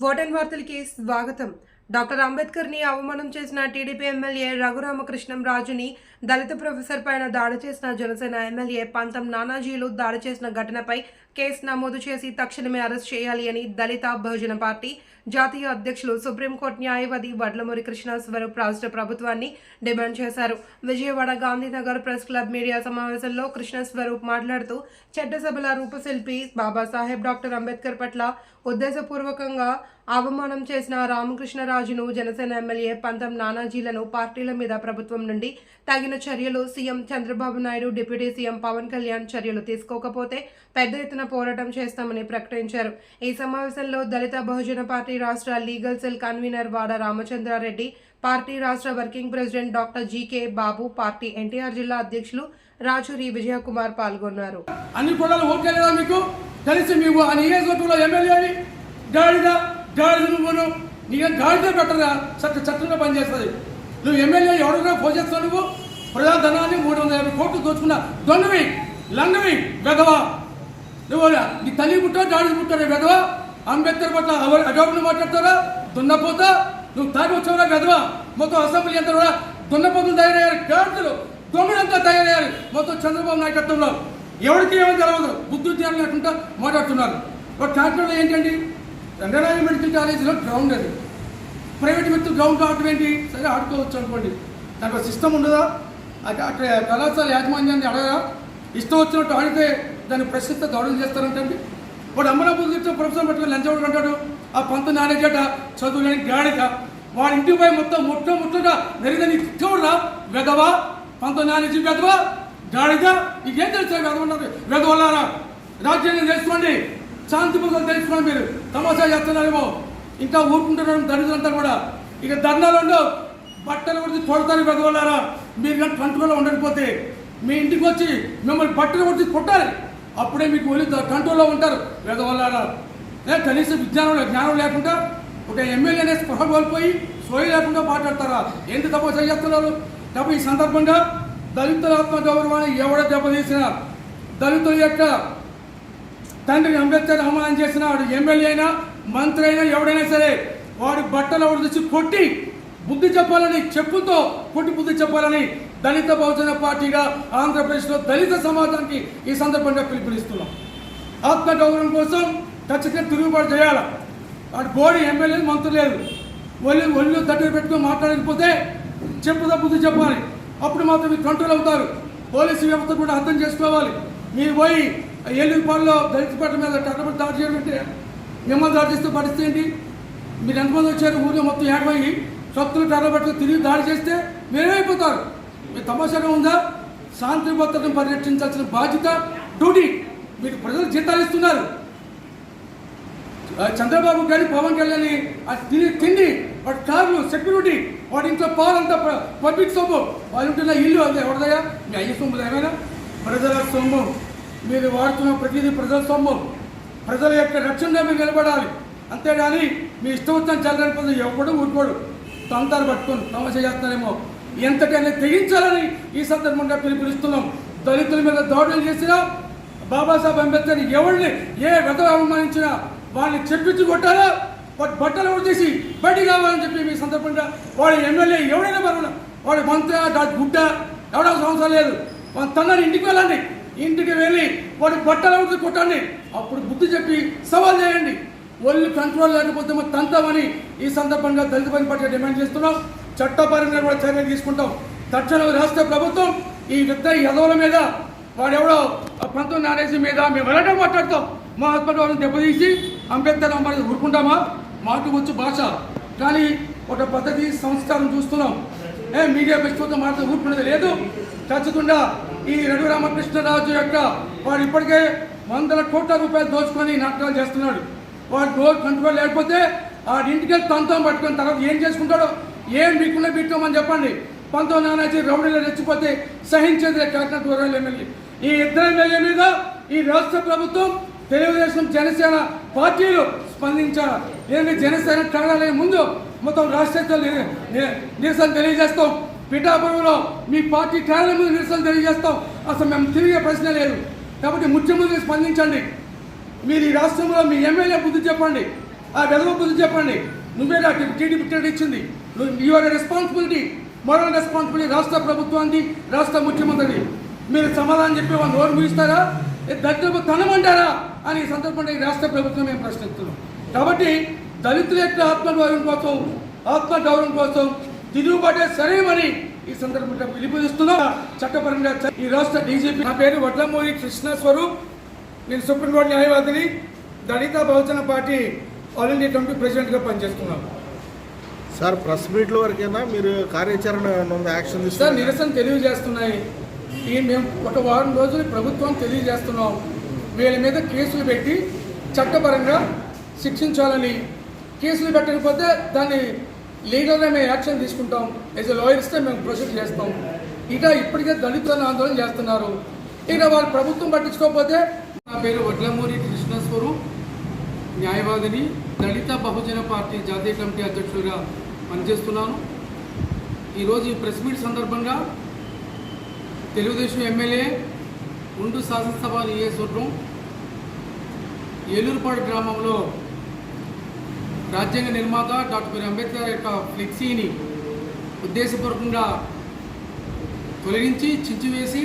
Vote on వార్తలకి స్వాగతం. Doctor అంబేద్కర్ని అవమానం చేసిన టీడీపీ ఎమ్మెల్యే రఘురామకృష్ణం రాజుని దళిత ప్రొఫెసర్ పైన దాడి చేసిన జనసేన ఎమ్మెల్యే పంతం నానాజీలు దాడి చేసిన ఘటనపై కేసు నమోదు చేసి తక్షణమే అరెస్ట్ చేయాలి అని దళిత బహుజన పార్టీ జాతీయ అధ్యక్షులు సుప్రీంకోర్టు న్యాయవాది వడ్లమూరి కృష్ణ స్వరూప్ రాష్ట్ర ప్రభుత్వాన్ని డిమాండ్ చేశారు. Vijayawada Gandhinagar press club media సమావేశంలో కృష్ణ స్వరూప్ మాట్లాడుతూ చట్టసభల రూపశిల్పి బాబాసాహెబ్ డాక్టర్ అంబేద్కర్ పట్ల ఉద్దేశపూర్వకంగా అవమానం చేసిన రామకృష్ణరాజును జనసేన ఎమ్మెల్యే పంతం నానాజీలను పార్టీల మీద ప్రభుత్వం నుండి తగిన చర్యలు CM Chandrababu Naidu deputy CM Pawan Kalyan చర్యలు తీసుకోకపోతే పెద్ద ఎత్తున పోరాటం చేస్తామని ప్రకటించారు. ఈ సమావేశంలో దళిత బహుజన పార్టీ రాష్ట్ర legal cell convener Vada Ramachandrareddy party రాష్ట్ర working president doctor GK Babu party NTR జిల్లా అధ్యక్షులు రాచూరి విజయకుమార్ పాల్గొన్నారు. అన్ని కులాలు ఓకే మీకు? కలిసి మీకు ఆ నియోజకవర్గంలో ఎమ్మెల్యేని గాడిద గాడిద నువ్వును నీకు గాడిద పెట్టరా? చట్ట చట్టంగా పనిచేస్తుంది. నువ్వు ఎమ్మెల్యే ఎవరిగా పోషిస్తావు నువ్వు? ప్రజాధనాన్ని మూడు వందల యాభై కోట్లు దోచుకున్న దొంగవి లంగవి వెధవా? నీ తల్లి పుట్టా గాడిద పుట్టారా వెధవా? అంబేద్కర్ పట్ల అడవులు మాట్లాడతారా? దున్నపోతా? నువ్వు తాగి వచ్చావురా వెధవా? మొత్తం అసెంబ్లీ అంతా కూడా దున్నపోతులు తయారయ్యారు గాడిదలు దొంగలంతా తయారయ్యారు. మొత్తం చంద్రబాబు నాయకత్వంలో ఎవరికి ఏమో తెలవదు. బుద్ధి జ్ఞానం లేకుండా మాట్లాడుతున్నారు. ఒక కాకినాడలో ఏంటండి? రంగనాయ మెడికల్ కాలేజీలో గ్రౌండ్ అది. ప్రైవేట్ వ్యక్తులు గ్రౌండ్ కావటం ఏంటి? సరే ఆడుకోవచ్చు అనుకోండి. దానికి ఒక సిస్టమ్ ఉండదా? అక్కడ అక్కడ కళాశాల యాజమాన్యాన్ని అడగరా? ఇష్టం వచ్చినట్టు ఆడితే దాన్ని ప్రశ్నిస్తే దాడులు చేస్తారంటండి వాడు అమ్మనప్పుడు ఇచ్చే ప్రొఫెసర్ పట్టుకుని లంచవాడు అంటాడు. ఆ పంత నానేజట చదువులేని గాడిక వాడి ఇంటి పోయి మొత్తం ముట్ట ముట్టగా నెరిదని చూడరా వెదవా పంత నానేజీ వెదవా గాడిక నీకేం తెలుసా వెదవన్నారు వెదవలారా రాజ్యాంగం తెలుసుకోండి. శాంతి భద్రత తెలుసుకోండి మీరు. తమాషా చేస్తున్నారేమో. ఇంకా ఊరుకుంటున్నారు దరిద్రంతా కూడా. ఇక ధర్నాలు ఉండవు. బట్టలు కొడితే కొడతారు వెదవలారా మీరు కానీ కంట్రోల్లో ఉండకపోతే మీ ఇంటికి వచ్చి మిమ్మల్ని బట్టలు కొడితే కొట్టాలి. అప్పుడే మీకు ఒలి కంట్రోల్లో ఉంటారు. పేదవాళ్ళారా ఏ కనీసం విజ్ఞానం జ్ఞానం లేకుండా ఒక ఎమ్మెల్యేనే స్పృహ కోల్పోయి సోయి లేకుండా మాట్లాడతారా? ఏంటి తమాషా చేస్తున్నారు? కాబట్టి ఈ సందర్భంగా దళితుల ఆత్మ గౌరవాన్ని ఎవడ దెబ్బతీసిన దళితుల యొక్క తండ్రి అంబేద్కర్ అవమానం చేసిన వాడు ఎమ్మెల్యే అయినా మంత్రి అయినా ఎవడైనా సరే వాడి బట్టలు ఎవడు తెచ్చి కొట్టి బుద్ధి చెప్పాలని చెప్పుతో కొట్టి బుద్ధి చెప్పాలని దళిత బహుజన పార్టీగా ఆంధ్రప్రదేశ్లో దళిత సమాజానికి ఈ సందర్భంగా పిలుపునిస్తున్నాం. ఆత్మగౌరవం కోసం ఖచ్చితంగా తిరుగుబాటు చేయాలి. వాడు బోడి ఎమ్మెల్యే మంత్రులు లేదు. ఒళ్ళు ఒళ్ళు దగ్గర పెట్టుకుని మాట్లాడకపోతే చెప్పుదా బుద్ధి చెప్పాలి. అప్పుడు మాత్రం మీరు కంట్రోల్ అవుతారు. పోలీసు వ్యవస్థ కూడా అర్థం చేసుకోవాలి. మీరు పోయి ఏలూరుపాడులో దళిత పట్ల మీద కట్టబడి దాడి చేయడం మిమ్మల్ని దాడి చేస్తే పరిస్థితి ఏంటి? మీరు ఎంతమంది వచ్చారు? ఊళ్ళో మొత్తం ఏడవయ్యి సొత్తులు టర్రబట్టుకు తిరిగి దాడి చేస్తే మీరేమైపోతారు మీ తమాషాగా ఉందా? శాంతి భద్రతను పరిరక్షించాల్సిన బాధ్యత డ్యూటీ మీకు ప్రజలు జీతాలు ఇస్తున్నారు. చంద్రబాబు కానీ పవన్ కళ్యాణ్ ఆ తిని తిండి వాటి కార్లు సెక్యూరిటీ వాటి ఇంట్లో పాలంతా పబ్లిక్ సొమ్ము. వాళ్ళు ఉంటున్న ఇల్లు అంతే ఎవరిదయ్యా? మీ అయ్య సొమ్ము ఏమైనా? ప్రజల సొమ్ము. మీరు వాడుతున్న ప్రతిదీ ప్రజల సొమ్ము. ప్రజల యొక్క రక్షణ మీరు నిలబడాలి. అంతేగాని మీ ఇష్టం వచ్చిన ప్రజలు ఎవడు ఊరుకోడు. తంతాలు పట్టుకొని తమాష చేస్తారేమో ఎంతకైనా తెగించాలని ఈ సందర్భంగా పిలుపునిస్తున్నాం. దళితుల మీద దాడులు చేసినా బాబాసాహెబ్ అంబేద్కర్ ఎవరిని ఏ వెధ అవమానించినా వాళ్ళని చెప్పించి కొట్టారా బట్టలు చేసి బయటికి రావాలని చెప్పి మీ సందర్భంగా వాడి ఎమ్మెల్యే ఎవడైనా మరణ వాడి మంత్రి దాని గుడ్డ ఎవడో సంవత్సరం లేదు. వాళ్ళ తన్నని ఇంటికి వెళ్ళండి. ఇంటికి వెళ్ళి వాడి బట్టలు ఎవరు కొట్టండి. అప్పుడు బుద్ధి చెప్పి సవాల్ చేయండి. ఒళ్ళు కంట్రోల్ లేకపోతే మరి తంతామని ఈ సందర్భంగా దళిత పని పట్ల డిమాండ్ చేస్తున్నాం. చట్టపరంగా కూడా చర్యలు తీసుకుంటాం. తక్షణం రాష్ట్ర ప్రభుత్వం ఈ ఇద్దరు యదవుల మీద వాడెవడో పంతొమ్మిది నానేసి మీద మేము వెళ్ళడం మాట్లాడతాం? మా ఆత్మగౌరవం దెబ్బతీసి అంబేద్కర్ అమ్మాయి ఊరుకుంటామా? మాకు వచ్చు భాష. కానీ ఒక పద్ధతి సంస్కారం చూస్తున్నాం. ఏ మీడియా పెట్టుకుంటే మాట్లాడి ఊరుకునేది లేదు. ఖచ్చితంగా ఈ రఘు రామకృష్ణరాజు యొక్క వాడు ఇప్పటికే వందల కోట్ల రూపాయలు దోచుకొని నాటకాలు చేస్తున్నాడు. వాడు డోర్ కంట్రోల్ లేకపోతే ఆ ఇంటికి తంతం పట్టుకొని తర్వాత ఏం చేసుకుంటాడో ఏం బిక్కున్నా బిట్టుకోమని చెప్పండి. పంతొమ్మిది నానాజీ రౌడీలో రెచ్చిపోతే సహించేది కాకినాడ రూరల్ ఎమ్మెల్యే. ఈ ఇద్దరు ఎమ్మెల్యే మీద ఈ రాష్ట్ర ప్రభుత్వం తెలుగుదేశం జనసేన పార్టీలు స్పందించాలి? లేదంటే జనసేన కారణాలే ముందు? మొత్తం రాష్ట్ర నిరసన తెలియజేస్తాం. పిఠాపురంలో మీ పార్టీ కార్యాలయం ముందు నిరసన తెలియజేస్తాం. అసలు మేము తిరిగే ప్రశ్న లేదు. కాబట్టి ముఖ్యమంత్రి స్పందించండి. మీరు ఈ రాష్ట్రంలో మీ ఎమ్మెల్యే బుద్ధి చెప్పండి. ఆ విధవ బుద్ధి చెప్పండి. నువ్వే నా టీడీపీ టికెట్ ఇచ్చింది? నువ్వు యువర్ రెస్పాన్సిబిలిటీ మోరల్ రెస్పాన్సిబిలిటీ రాష్ట్ర ప్రభుత్వానికి రాష్ట్ర ముఖ్యమంత్రి మీరు సమాధానం చెప్పి వాళ్ళు నోరు ముగిస్తారా దళితులకు తనమంటారా అని ఈ సందర్భంగా ఈ రాష్ట్ర ప్రభుత్వం మేము ప్రశ్నిస్తున్నాం. కాబట్టి దళితుల యొక్క ఆత్మగౌరవం కోసం ఆత్మగౌరవం కోసం తిరుగుబాటే సరేమని ఈ సందర్భంగా పిలుపునిస్తున్నా. చట్టపరంగా ఈ రాష్ట్ర డీజీపీ నా పేరు వడ్లమూరి కృష్ణ స్వరూప్ నేను supreme court న్యాయవాదిని Dalita Bahujana party all India committee ప్రెసిడెంట్గా పనిచేస్తున్నాను. సార్ ప్రెస్ మీట్ల వరకైనా? మీరు కార్యాచరణ యాక్షన్ సార్ నిరసన తెలియజేస్తున్నాయి. ఈ మేము ఒక వారం రోజులు ప్రభుత్వం తెలియజేస్తున్నాం. వీళ్ళ మీద కేసులు పెట్టి చట్టపరంగా శిక్షించాలని. కేసులు పెట్టకపోతే దాన్ని లీగల్గా మేము యాక్షన్ తీసుకుంటాం. యాజ్ ఎ లాయర్స్తో మేము ప్రొసీడ్ చేస్తాం. ఇక ఇప్పటికే దళితులను ఆందోళన చేస్తున్నారు. ఇక వాళ్ళు ప్రభుత్వం పట్టించుకోకపోతే నా పేరు వడ్లమూరి కృష్ణస్వరూప్. న్యాయవాదిని దళిత బహుజన పార్టీ జాతీయ కమిటీ అధ్యక్షుడిగా పనిచేస్తున్నాను. ఈరోజు ఈ ప్రెస్ మీట్ సందర్భంగా తెలుగుదేశం ఎమ్మెల్యే ఉండు శాసనసభ నియోజకవర్గం ఏలూరుపాడు గ్రామంలో రాజ్యాంగ నిర్మాత డాక్టర్ అంబేద్కర్ యొక్క ఫ్లెక్సీని ఉద్దేశపూర్వకంగా తొలగించి చించివేసి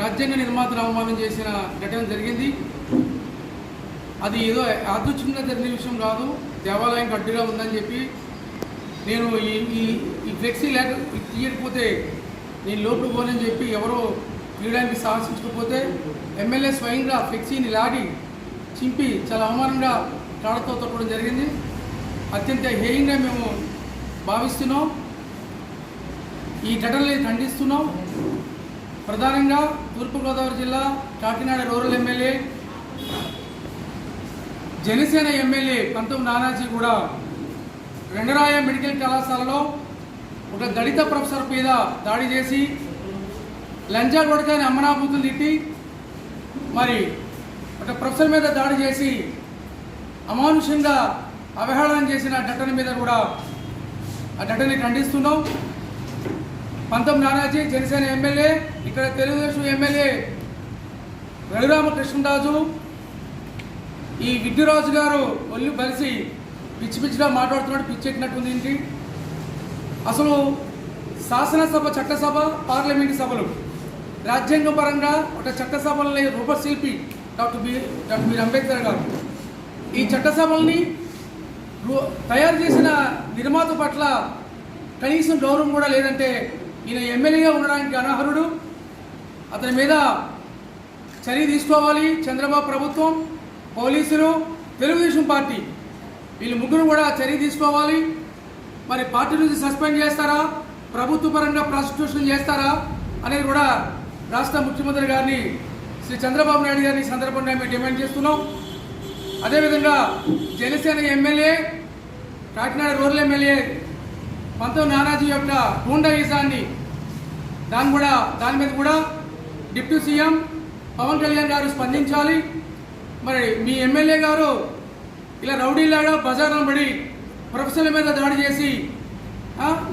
రాజ్యాంగ నిర్మాతను అవమానం చేసిన ఘటన జరిగింది. అది ఏదో యాదృచ్ఛికంగా జరిగిన విషయం కాదు. దేవాలయం గడ్డిగా ఉందని చెప్పి నేను ఈ ఈ ఫ్లెక్సీ లేక తీయకపోతే నేను లోపల పోనని చెప్పి ఎవరో తీయడానికి సాహసించకపోతే ఎమ్మెల్యే స్వయంగా ఫ్లెక్సీని లాగి చింపి చాలా అవమానంగా కాడతో తొక్కడం జరిగింది. అత్యంత హేయంగా మేము భావిస్తున్నాం. ఈ ఘటనని ఖండిస్తున్నాం. ప్రధానంగా తూర్పుగోదావరి జిల్లా Kakinada rural MLA Janasena MLA Pantham Nanaji కూడా రెండరాయ మెడికల్ కళాశాలలో ఒక దళిత ప్రొఫెసర్ మీద దాడి చేసి లంజా కొడకని అమ్మనాభూతులు తిట్టి మరి ఒక ప్రొఫెసర్ మీద దాడి చేసి అమానుషంగా అవహేళన చేసిన ఘటన మీద కూడా ఆ ఘటనని ఖండిస్తున్నాం. పంతం నానాజీ జనసేన ఎమ్మెల్యే ఇక్కడ తెలుగుదేశం ఎమ్మెల్యే రఘురామకృష్ణరాజు ఈ గిడ్డురాజు గారు ఒళ్ళు కలిసి పిచ్చి పిచ్చిగా మాట్లాడుతున్నాడు పిచ్చెక్కినట్టుంది ఏంటి? అసలు శాసనసభ చట్టసభ పార్లమెంటు సభలు రాజ్యాంగ పరంగా ఒక చట్టసభలని రూపశిల్పి doctor B doctor B R Ambedkar గారు. ఈ చట్టసభల్ని రూ- తయారు చేసిన నిర్మాత పట్ల కనీసం గౌరవం కూడా లేదంటే ఈయన ఎమ్మెల్యేగా ఉండడానికి అనర్హుడు. అతని మీద చర్య తీసుకోవాలి చంద్రబాబు ప్రభుత్వం. పోలీసులు తెలుగుదేశం పార్టీ. వీళ్ళు ముగ్గురు కూడా చర్య తీసుకోవాలి. మరి పార్టీ నుంచి సస్పెండ్ చేస్తారా? ప్రభుత్వ పరంగా ప్రాసిక్యూషన్ చేస్తారా? అనేది కూడా రాష్ట్ర ముఖ్యమంత్రి గారిని శ్రీ చంద్రబాబు నాయుడు గారిని సందర్భంగా మేము డిమాండ్ చేస్తున్నాం. అదేవిధంగా Janasena MLA Kakinada rural MLA Pantham Nanaji యొక్క గూండాయిజాన్ని దాని కూడా దాని మీద కూడా డిప్యూటీ సీఎం పవన్ కళ్యాణ్ గారు స్పందించాలి. మరి మీ ఎమ్మెల్యే గారు ఇలా రౌడీలాగా బజార్లో పడి ప్రొఫెసర్ల మీద దాడి చేసి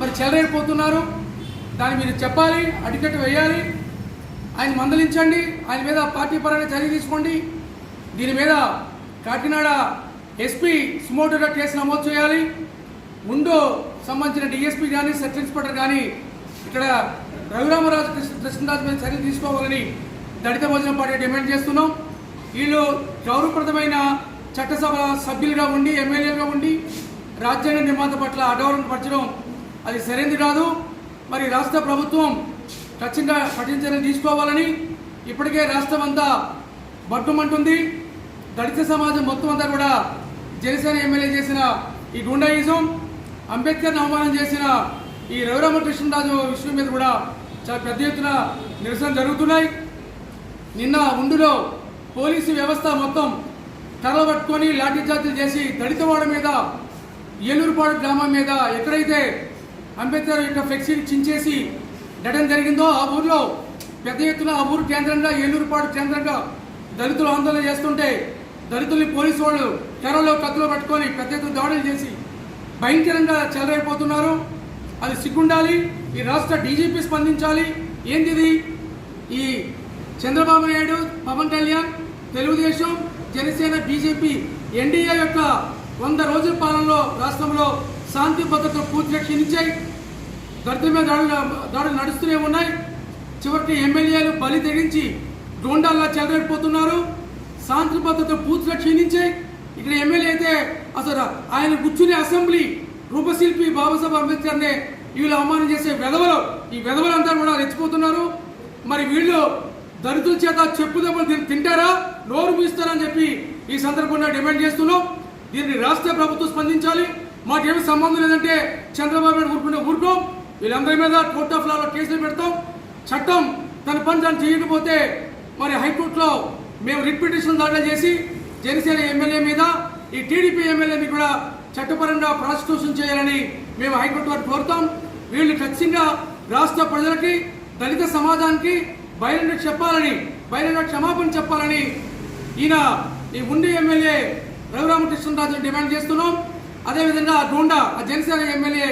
మరి చెలరైపోతున్నారు దాన్ని మీరు చెప్పాలి అడిగట్టు వేయాలి. ఆయన మందలించండి ఆయన మీద పార్టీ పరంగా చర్య తీసుకోండి. దీని మీద కాకినాడ ఎస్పీ సుమోటోగా కేసు నమోదు చేయాలి. ఉండు సంబంధించిన డిఎస్పీ కానీ సబ్ ఇన్స్పెక్టర్ కానీ ఇక్కడ రఘురామరాజు కృష్ణ కృష్ణరాజు మీద చర్య తీసుకోవాలని దళిత భోజనం పార్టీ డిమాండ్ చేస్తున్నాం. వీళ్ళు గౌరవప్రదమైన చట్టసభ సభ్యులుగా ఉండి ఎమ్మెల్యేగా ఉండి రాజ్యాంగ నిర్మాత పట్ల అడవలను పరచడం అది సరైనది కాదు. మరి రాష్ట్ర ప్రభుత్వం ఖచ్చితంగా కఠిన చర్యలు తీసుకోవాలని ఇప్పటికే రాష్ట్రం అంతా బట్టుమంటుంది. దళిత సమాజం మొత్తం అంతా కూడా జనసేన ఎమ్మెల్యే చేసిన ఈ గుండాయిజం అంబేద్కర్ని అవమానం చేసిన ఈ రఘురామకృష్ణరాజు విషయం మీద కూడా చాలా పెద్ద ఎత్తున నిరసన జరుగుతున్నాయి. నిన్న ఉండులో పోలీసు వ్యవస్థ మొత్తం కర్రలు పట్టుకొని లాఠీచార్జీలు చేసి దళితవాడ మీద ఏలూరుపాడు గ్రామం మీద ఎక్కడైతే అంబేద్కర్ యొక్క ఫ్లెక్సీని చించేసి ఘటన జరిగిందో ఆ ఊర్లో పెద్ద ఎత్తున ఆ ఊరు కేంద్రంగా ఏలూరుపాడు కేంద్రంగా దళితులు ఆందోళన చేస్తుంటే దళితుల్ని పోలీసు వాళ్ళు కర్రలో కత్తులు పట్టుకొని పెద్ద ఎత్తున దాడులు చేసి భయంకరంగా చెలరైపోతున్నారు అది సిగ్గుండాలి ఈ రాష్ట్ర డీజీపీ స్పందించాలి. ఏంటిది? ఈ చంద్రబాబు నాయుడు పవన్ కళ్యాణ్ తెలుగుదేశం జనసేన బీజేపీ ఎన్డీఏ యొక్క వంద రోజుల పాలనలో రాష్ట్రంలో శాంతి భద్రతలు పూర్తిగా క్షీణించాయి దళితుల మీద దాడులు దాడులు నడుస్తూనే ఉన్నాయి. చివరికి ఎమ్మెల్యేలు బలి తెగించి గోండాల్లా చెలరేగిపోతున్నారు శాంతి భద్రతలు పూర్తిగా క్షీణించాయి ఇక్కడ ఎమ్మెల్యే అయితే అసలు ఆయన కూర్చునే అసెంబ్లీ రూపశిల్పి బాబాసాహెబ్ అంబేద్కర్నే వీళ్ళు అవమానం చేసే వెధవలు. ఈ వెధవలంతా కూడా రెచ్చిపోతున్నారు. మరి వీళ్ళు దళితుల చేత చెప్పు దెబ్బలు తింటారా? నోరు మూస్తారని చెప్పి ఈ సందర్భంగా డిమాండ్ చేస్తున్నాం. దీన్ని రాష్ట్ర ప్రభుత్వం స్పందించాలి. మాకేమి సంబంధం లేదంటే చంద్రబాబు నాయుడు ఊరుకునే ఊరుకోం. వీళ్ళందరి మీద కోర్ట్ ఆఫ్ లాలో కేసులు పెడతాం. చట్టం తన పని తను చేయకపోతే మరి హైకోర్టులో మేము రిట్ పిటిషన్ దాఖలు చేసి జనసేన ఎమ్మెల్యే మీద ఈ టీడీపీ ఎమ్మెల్యేని కూడా చట్టపరంగా ప్రాసిక్యూషన్ చేయాలని మేము హైకోర్టు వారికి కోరుతాం. వీళ్ళు ఖచ్చితంగా రాష్ట్ర ప్రజలకి దళిత సమాజానికి బహిరంగ చెప్పాలని బహిరంగ క్షమాపణ చెప్పాలని ఈయన ఈ ఉండి ఎమ్మెల్యే రఘురామకృష్ణరాజు డిమాండ్ చేస్తున్నాం. అదేవిధంగా గోండా ఆ జనసేన ఎమ్మెల్యే